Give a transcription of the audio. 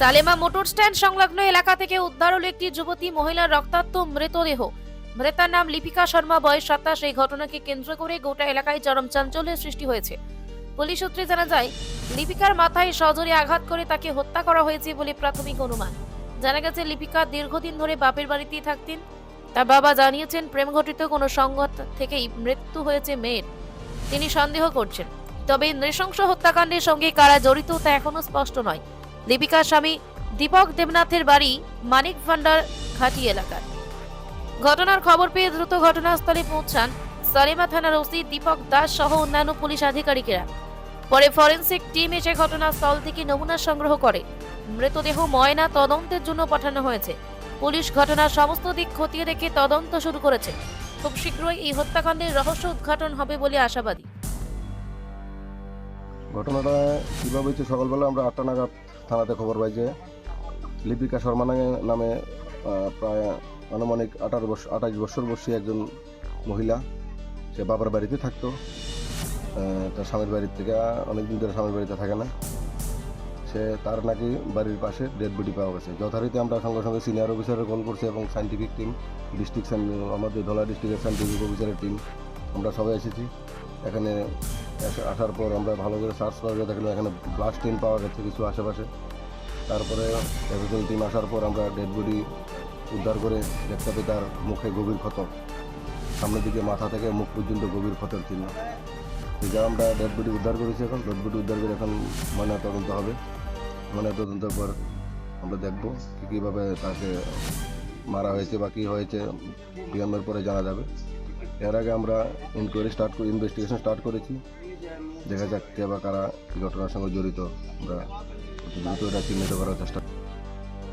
Salema motor stand সংলগ্ন এলাকা থেকে উদ্ধার হলো একটি যুবতী মহিলার রক্তাক্ত মৃতদেহ। মৃতার নাম লিপিকা শর্মা, বয়স সাতাশ। এই ঘটনাকে কেন্দ্র করে গোটা এলাকায় চরম চাঞ্চল্যের সৃষ্টি হয়েছে। পুলিশ সূত্রে জানা যায়, লিপিকার মাথায় সজোরে আঘাত করে তাকে হত্যা করা হয়েছে বলে প্রাথমিক অনুমান। জানা গেছে, লিপিকা দীর্ঘদিন ধরে বাপের বাড়িতেই থাকতেন। তার বাবা জানিয়েছেন প্রেম ঘটিত কোনো সংঘাত থেকেই মৃত্যু হয়েছে মেয়ের। তিনি সন্দেহ করছেন। তবে নৃশংস হত্যাকাণ্ডের সঙ্গে কারা জড়িত তা এখনও স্পষ্ট নয়। লিপিকার স্বামী, দীপক দেবনাথের বাড়ি মানিক ভান্ডার ঘাটি এলাকায় ঘটনার খবর পেয়ে দ্রুত ঘটনাস্থলে পৌঁছান সালেমা থানার ওসি দীপক দাস সহ অন্যান্য পুলিশ আধিকারিকেরা। পরে ফরেনসিক টিম এসে ঘটনাস্থল থেকে নমুনা সংগ্রহ করে। মৃতদেহ ময়না তদন্তের জন্য পাঠানো হয়েছে। পুলিশ ঘটনার সমস্ত দিক খতিয়ে দেখে তদন্ত শুরু করেছে। খুব শীঘ্রই এই হত্যাকাণ্ডের রহস্য উদ্ঘাটন হবে বলে আশাবাদী। ঘটনাটা কীভাবে হচ্ছে সকালবেলা আমরা আটটা নাগাদ থানাতে খবর পাই যে লিপিকা শর্মা নামে- প্রায় আনুমানিক আঠারো বছর আঠাশ বছর বয়সী একজন মহিলা, সে বাবার বাড়িতে থাকতো। তার স্বামীর বাড়ির থেকে অনেকদিন ধরে স্বামীর বাড়িতে থাকে না। সে তার নাকি বাড়ির পাশে ডেড বডি পাওয়া গেছে। যথারীতি আমরা সঙ্গে সঙ্গে সিনিয়র অফিসারে কল করছি এবং সাইন্টিফিক টিম ডিস্ট্রিক্ট আমাদের ধলা ডিস্ট্রিক্টের সাইন্টিফিক অফিসারের টিম আমরা সবাই এসেছি। এখানে আসার পর আমরা ভালো করে সার্চ করে দেখলাম এখানে ব্লাস্ট টিম পাওয়া গেছে কিছু আশেপাশে। তারপরে এভিজন টিম আসার পর আমরা ডেড বডি উদ্ধার করে দেখতে পাই তার মুখে গভীর ক্ষত। সামনের দিকে মাথা থেকে মুখ পর্যন্ত গভীর ক্ষতের চিহ্ন। যা আমরা ডেড বডি উদ্ধার করেছি এখন ডেড বডি উদ্ধার করে এখন ময়না তদন্ত হবে। ময়না তদন্তের পর আমরা দেখব কীভাবে তাকে মারা হয়েছে বা কী হয়েছে বিয়ামের পরে জানা যাবে। এর আগে আমরা ইনকোয়ারি স্টার্ট করে ইনভেস্টিগেশন স্টার্ট করেছি। দেখা যাক কে বা কারা ঘটনার সঙ্গে জড়িত। আমরা দ্রুত এটা চিহ্নিত করার চেষ্টা